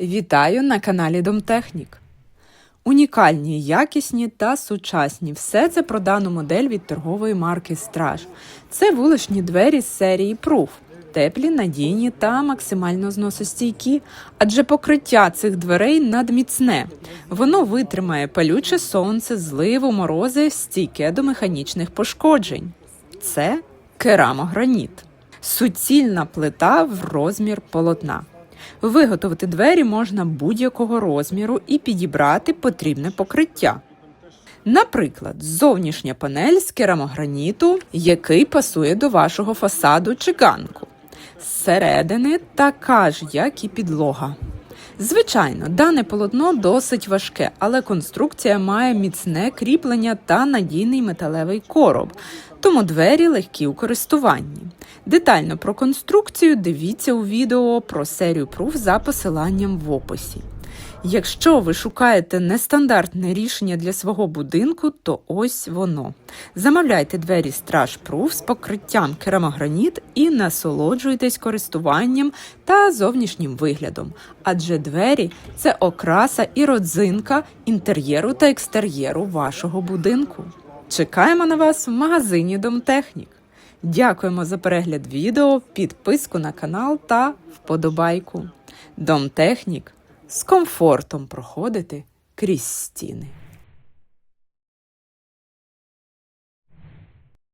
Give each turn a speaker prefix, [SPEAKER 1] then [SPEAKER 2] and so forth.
[SPEAKER 1] Вітаю на каналі Домтехнік. Унікальні, якісні та сучасні. Все це про дану модель від торгової марки Страж. Це вуличні двері з серії Proof. Теплі, надійні та максимально зносостійкі, адже покриття цих дверей надміцне. Воно витримає палюче сонце, зливу, морози, стійке до механічних пошкоджень. Це керамограніт. Суцільна плита в розмір полотна. Виготовити двері можна будь-якого розміру і підібрати потрібне покриття. Наприклад, зовнішня панель з керамограніту, який пасує до вашого фасаду чи ганку. Зсередини така ж, як і підлога. Звичайно, дане полотно досить важке, але конструкція має міцне кріплення та надійний металевий короб, тому двері легкі у користуванні. Детально про конструкцію дивіться у відео про серію Proof за посиланням в описі. Якщо ви шукаєте нестандартне рішення для свого будинку, то ось воно. Замовляйте двері Страж Proof з покриттям керамограніт і насолоджуйтесь користуванням та зовнішнім виглядом, адже двері це окраса і родзинка інтер'єру та екстер'єру вашого будинку. Чекаємо на вас в магазині Домтехнік. Дякуємо за перегляд відео, підписку на канал та вподобайку. Домтехнік з комфортом проходити крізь стіни.